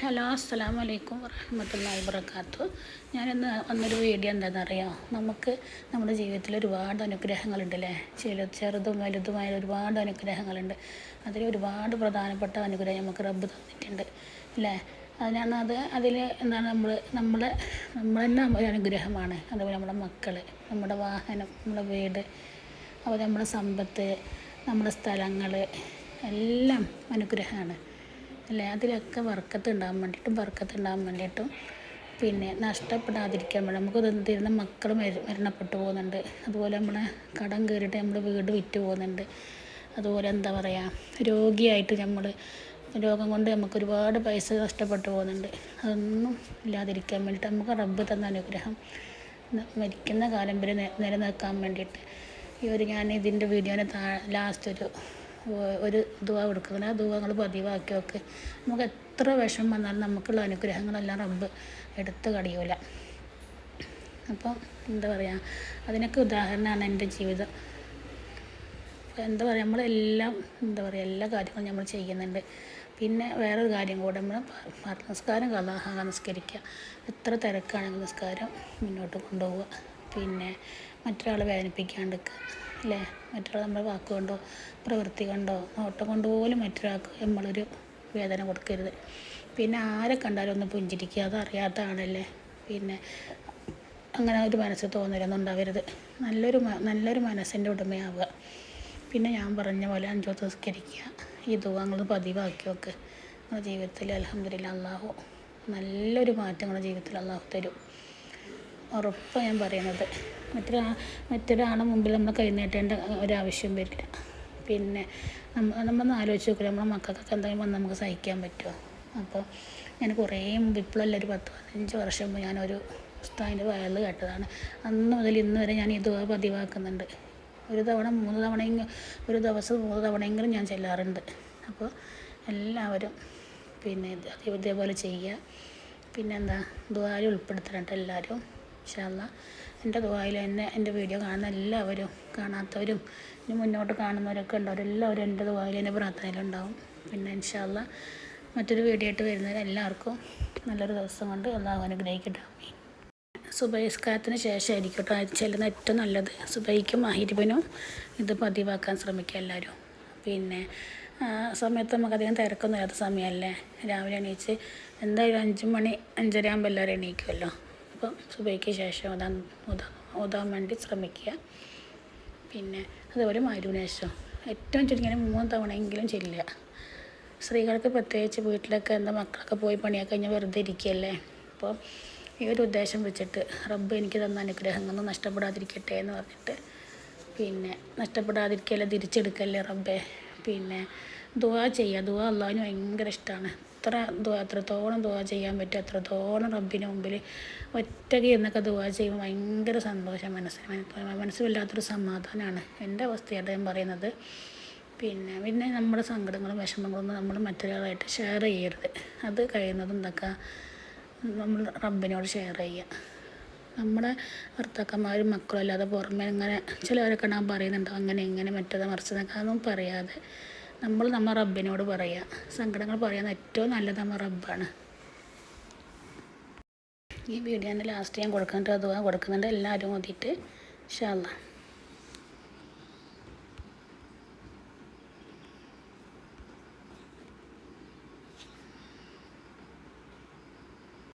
Hello അസ്സാം വലൈക്കും വറഹമത്തല്ലാ വബർക്കാത്തു ഞാനിന്ന് വന്നൊരു വീഡിയോ എന്താണെന്ന് അറിയാം നമുക്ക് നമ്മുടെ ജീവിതത്തിൽ ഒരുപാട് അനുഗ്രഹങ്ങളുണ്ട് അല്ലേ ചില ചെറുതും വലുതുമായ ഒരുപാട് അനുഗ്രഹങ്ങളുണ്ട്. അതിൽ ഒരുപാട് പ്രധാനപ്പെട്ട അനുഗ്രഹം നമുക്ക് റബ്ബ് തന്നിട്ടുണ്ട് അല്ലേ? അതിനാണ് അത് അതിൽ എന്താണ് നമ്മൾ നമ്മൾ നമ്മൾ തന്നെ ഒരു അനുഗ്രഹമാണ്. അതുപോലെ നമ്മുടെ മക്കൾ നമ്മുടെ വാഹനം നമ്മുടെ വീട് അതുപോലെ നമ്മുടെ സമ്പത്ത് നമ്മുടെ സ്ഥലങ്ങൾ എല്ലാം അനുഗ്രഹമാണ്. അല്ലേ? അതിലൊക്കെ വർക്കത്ത് ഉണ്ടാകാൻ വേണ്ടിയിട്ടും ബർക്കത്ത് ഉണ്ടാകാൻ വേണ്ടിയിട്ടും പിന്നെ നഷ്ടപ്പെടാതിരിക്കാൻ വേണ്ടി നമുക്ക് തരുന്ന മക്കൾ മരണപ്പെട്ടു പോകുന്നുണ്ട്. അതുപോലെ നമ്മളെ കടം കയറിയിട്ട് നമ്മൾ വീട് വിറ്റ് പോകുന്നുണ്ട്. അതുപോലെ എന്താ പറയുക രോഗിയായിട്ട് നമ്മൾ രോഗം കൊണ്ട് നമുക്ക് ഒരുപാട് പൈസ നഷ്ടപ്പെട്ടു പോകുന്നുണ്ട്. അതൊന്നും ഇല്ലാതിരിക്കാൻ വേണ്ടിയിട്ട് നമുക്ക് റബ്ബ് തന്ന അനുഗ്രഹം മരിക്കുന്ന കാലം വരെ നിലനിൽക്കാൻ വേണ്ടിയിട്ട്. ഈ ഒരു ഞാൻ ഇതിന്റെ വീഡിയോനെ താ ലാസ്റ്റ് ഒരു ഒരു ദുവ കൊടുക്കുന്നുണ്ട് ആ ദുവങ്ങൾ പതിവാക്കി വെക്ക് നമുക്ക് എത്ര വിഷം വന്നാലും നമുക്കുള്ള അനുഗ്രഹങ്ങളെല്ലാം റബ്ബ് എടുത്ത് കടിയൂല. അപ്പോൾ എന്താ പറയുക അതിനൊക്കെ ഉദാഹരണമാണ് എന്റെ ജീവിതം. എന്താ പറയുക നമ്മളെല്ലാം എന്താ പറയുക എല്ലാ കാര്യങ്ങളും നമ്മൾ ചെയ്യുന്നുണ്ട്. പിന്നെ വേറൊരു കാര്യം കൂടെ നമ്മൾ നമസ്കാരം കലാഹ നിസ്കരിക്കുക. എത്ര തിരക്കാണെങ്കിൽ നിസ്കാരം മുന്നോട്ട് കൊണ്ടുപോവുക. പിന്നെ മറ്റൊരാളെ വേദനിപ്പിക്കാണ്ടിരിക്കുക അല്ലേ? മറ്റൊരാൾ നമ്മൾ വാക്കുകൊണ്ടോ പ്രവൃത്തി കൊണ്ടോ നോട്ടം കൊണ്ട് പോലും മറ്റൊരാൾക്ക് നമ്മളൊരു വേദന കൊടുക്കരുത്. പിന്നെ ആരെ കണ്ടാലും ഒന്ന് പുഞ്ചിരിക്കുക അതറിയാത്ത ആളല്ലേ പിന്നെ അങ്ങനെ ഒരു മനസ്സ് തോന്നലൊന്നും ഉണ്ടാവരുത്. നല്ലൊരു നല്ലൊരു മനസ്സിന്റെ ഉടമയാവുക. പിന്നെ ഞാൻ പറഞ്ഞ പോലെ അഞ്ചോ നിസ്കരിക്കുക. ഈ നിങ്ങൾ പതിവാക്കി വെക്ക് നമ്മുടെ ജീവിതത്തിൽ അലഹമ്മദില്ല അള്ളാഹു നല്ലൊരു മാറ്റം നമ്മുടെ ജീവിതത്തിൽ അള്ളാഹു തരും. ഉറപ്പാണ് ഞാൻ പറയുന്നത് മറ്റൊരാ മറ്റൊരാളുടെ മുമ്പിൽ നമ്മൾ കൈ നീട്ടേണ്ട ഒരാവശ്യം വരില്ല. പിന്നെ നമ്മൾ നമ്മളൊന്ന് ആലോചിച്ച് നോക്കില്ല നമ്മളെ മക്കൾക്കൊക്കെ എന്തെങ്കിലും വന്ന് നമുക്ക് സഹിക്കാൻ പറ്റുമോ അപ്പോൾ ഞാൻ കുറേ മുമ്പ് ഇപ്പോഴല്ല ഒരു പത്ത് പതിനഞ്ച് വർഷം മുമ്പ് ഞാനൊരു ഉസ്താദിന്റെ വയറിൽ കേട്ടതാണ്. അന്ന് മുതൽ ഇന്ന് വരെ ഞാൻ ഇത് പതിവാക്കുന്നുണ്ട്. ഒരു തവണ മൂന്ന് തവണയെങ്കിലും ഒരു ദിവസം മൂന്ന് തവണയെങ്കിലും ഞാൻ ചെല്ലാറുണ്ട്. അപ്പോൾ എല്ലാവരും പിന്നെ ഇതേപോലെ ചെയ്യുക. പിന്നെന്താ ദ്വാരം ഉൾപ്പെടുത്തണം എല്ലാവരും. ഇൻഷാല്ല എന്റെ ദുബായിൽ എന്നെ എന്റെ വീഡിയോ കാണുന്ന എല്ലാവരും കാണാത്തവരും ഇനി മുന്നോട്ട് കാണുന്നവരൊക്കെ ഉണ്ടാവും എല്ലാവരും എന്റെ ദുബായിൽ എന്റെ പ്രാർത്ഥനയിലുണ്ടാവും. പിന്നെ ഇൻഷാല്ല മറ്റൊരു വീഡിയോ ആയിട്ട് വരുന്നവർ എല്ലാവർക്കും നല്ലൊരു ദിവസം കൊണ്ട് എല്ലാം അനുഗ്രഹിക്കട്ടെ. സുബൈസ്കാരത്തിന് ശേഷമായിരിക്കും കേട്ടോ ചെല്ലുന്ന ഏറ്റവും നല്ലത്. സുബൈക്കും മഹിരിബിനും ഇത് പതിവാക്കാൻ ശ്രമിക്കുക എല്ലാവരും. പിന്നെ സമയത്ത് നമുക്കധികം തിരക്കൊന്നും ഇല്ലാത്ത സമയമല്ലേ? രാവിലെ എണീച്ച് എന്തായാലും അഞ്ച് മണി അഞ്ചര ആകുമ്പോൾ എല്ലാവരും എണീക്കുമല്ലോ അപ്പം സുബൈക്ക് ശേഷം ഓതാൻ ഓതാൻ ഓതാൻ വേണ്ടി ശ്രമിക്കുക. പിന്നെ അതുപോലെ മരുവിന് ശേഷം ഏറ്റവും ചുരുങ്ങിയ മൂന്ന് തവണയെങ്കിലും ചെല്ലുക. സ്ത്രീകൾക്ക് പ്രത്യേകിച്ച് വീട്ടിലൊക്കെ എന്താ മക്കളൊക്കെ പോയി പണിയൊക്കെ കഴിഞ്ഞാൽ വെറുതെ ഇരിക്കുകയല്ലേ? അപ്പോൾ ഈ ഒരു ഉദ്ദേശം വെച്ചിട്ട് റബ്ബ് എനിക്ക് തന്ന അനുഗ്രഹങ്ങളൊന്നും നഷ്ടപ്പെടാതിരിക്കട്ടെ എന്ന് പറഞ്ഞിട്ട് പിന്നെ നഷ്ടപ്പെടാതിരിക്കല്ലേ തിരിച്ചെടുക്കല്ലേ റബ്ബെ? പിന്നെ ദുവാ ചെയ്യുക ദുവാ അള്ളാഹിന് ഭയങ്കര ഇഷ്ടമാണ് എത്ര ദുവാ എത്രത്തോളം ദുവാ ചെയ്യാൻ പറ്റും എത്രത്തോളം റബ്ബിന് മുമ്പിൽ ഒറ്റയ്ക്ക് എന്നൊക്കെ ദുവാ ചെയ്യുമ്പോൾ ഭയങ്കര സന്തോഷം മനസ്സിന്. മനസ്സ് വല്ലാത്തൊരു സമാധാനമാണ് എന്റെ അവസ്ഥയായിട്ട് ഞാൻ പറയുന്നത്. പിന്നെ പിന്നെ നമ്മുടെ സങ്കടങ്ങളും വിഷമങ്ങളൊന്നും നമ്മൾ മറ്റൊരാളായിട്ട് ഷെയർ ചെയ്യരുത്. അത് കഴിയുന്നത് എന്തൊക്കെ നമ്മൾ റബ്ബിനോട് ഷെയർ ചെയ്യുക. നമ്മുടെ ഭർത്താക്കന്മാരും മക്കളും അല്ലാതെ പുറമെ ഇങ്ങനെ ചിലവരൊക്കെ ഞാൻ പറയുന്നുണ്ടോ അങ്ങനെ ഇങ്ങനെ മറ്റേത് മറിച്ചതൊക്കെ അതൊന്നും പറയാതെ നമ്മൾ നമ്മൾ റബ്ബിനോട് പറയുക സങ്കടങ്ങൾ പറയുന്ന ഏറ്റവും നല്ലത് നമ്മൾ റബ്ബാണ്. ഈ വീഡിയോന്റെ ലാസ്റ്റ് ഞാൻ കൊടുക്കുന്നുണ്ട്. അതുപോലെ കൊടുക്കുന്നുണ്ട്. എല്ലാവരും ഓതിയിട്ട്. ഇൻഷാല്ലാ